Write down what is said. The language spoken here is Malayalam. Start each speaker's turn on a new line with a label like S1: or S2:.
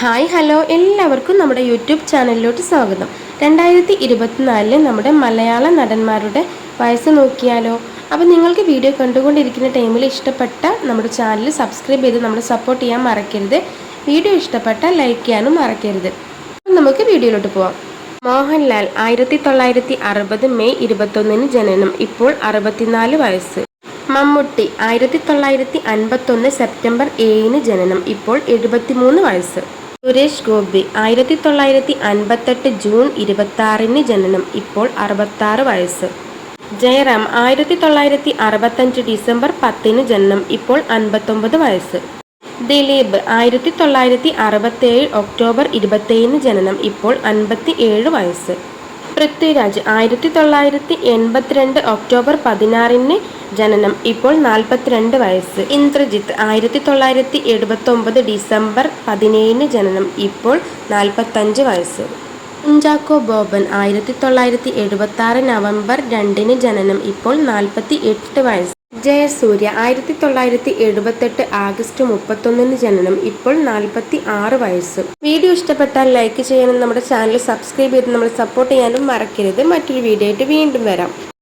S1: Hi hello. എല്ലാവർക്കും നമ്മുടെ യൂട്യൂബ് ചാനലിലോട്ട് സ്വാഗതം. രണ്ടായിരത്തി ഇരുപത്തിനാലിൽ നമ്മുടെ മലയാള നടന്മാരുടെ വയസ്സ് നോക്കിയാലോ? അപ്പോൾ നിങ്ങൾക്ക് വീഡിയോ കണ്ടുകൊണ്ടിരിക്കുന്ന ടൈമിൽ ഇഷ്ടപ്പെട്ട നമ്മുടെ ചാനൽ സബ്സ്ക്രൈബ് ചെയ്ത് നമ്മൾ സപ്പോർട്ട് ചെയ്യാൻ മറക്കരുത്. വീഡിയോ ഇഷ്ടപ്പെട്ട ലൈക്ക് ചെയ്യാനും മറക്കരുത്. നമുക്ക് വീഡിയോയിലോട്ട് പോവാം. മോഹൻലാൽ ആയിരത്തി തൊള്ളായിരത്തി അറുപത് മെയ് ഇരുപത്തൊന്നിന് ജനനം. ഇപ്പോൾ അറുപത്തിനാല് വയസ്സ്. മമ്മൂട്ടി ആയിരത്തി തൊള്ളായിരത്തി അൻപത്തൊന്ന് സെപ്റ്റംബർ ഏഴിന് ജനനം. ഇപ്പോൾ എഴുപത്തിമൂന്ന് വയസ്സ്. സുരേഷ് ഗോപി ആയിരത്തി തൊള്ളായിരത്തി അൻപത്തെട്ട് ജൂൺ ഇരുപത്തി ജനനം ഇപ്പോൾ അറുപത്താറ് വയസ്സ്. ജയറാം ആയിരത്തി തൊള്ളായിരത്തി അറുപത്തഞ്ച് ഡിസംബർ പത്തിന് ജനനം ഇപ്പോൾ അൻപത്തൊമ്പത് വയസ്സ്. ദിലീപ് ആയിരത്തി തൊള്ളായിരത്തി അറുപത്തേഴ് ഒക്ടോബർ ഇരുപത്തേഴിന് ജനനം ഇപ്പോൾ അൻപത്തി ഏഴ് വയസ്സ്. പൃഥ്വിരാജ് ആയിരത്തി തൊള്ളായിരത്തി എൺപത്തിരണ്ട് ഒക്ടോബർ പതിനാറിന് ജനനം. ഇപ്പോൾ നാൽപ്പത്തിരണ്ട് വയസ്സ്. ഇന്ദ്രജിത്ത് ആയിരത്തി തൊള്ളായിരത്തി എഴുപത്തൊമ്പത് ഡിസംബർ പതിനേഴിന് ജനനം. ഇപ്പോൾ നാൽപ്പത്തഞ്ച് വയസ്സ്. കുഞ്ചാക്കോ ബോബൻ ആയിരത്തി തൊള്ളായിരത്തി എഴുപത്തി ആറ് നവംബർ രണ്ടിന് ജനനം. ഇപ്പോൾ നാൽപ്പത്തി എട്ട് വയസ്സ്. ജയസൂര്യ ആയിരത്തി തൊള്ളായിരത്തി എഴുപത്തെട്ട് ആഗസ്റ്റ് മുപ്പത്തൊന്നിന് ജനനം. ഇപ്പോൾ നാൽപ്പത്തി ആറ് വയസ്സ്. വീഡിയോ ഇഷ്ടപ്പെട്ടാൽ ലൈക്ക് ചെയ്യാനും നമ്മുടെ ചാനൽ സബ്സ്ക്രൈബ് ചെയ്ത് നമ്മൾ സപ്പോർട്ട് ചെയ്യാനും മറക്കരുത്. മറ്റൊരു വീഡിയോ ആയിട്ട് വീണ്ടും വരാം.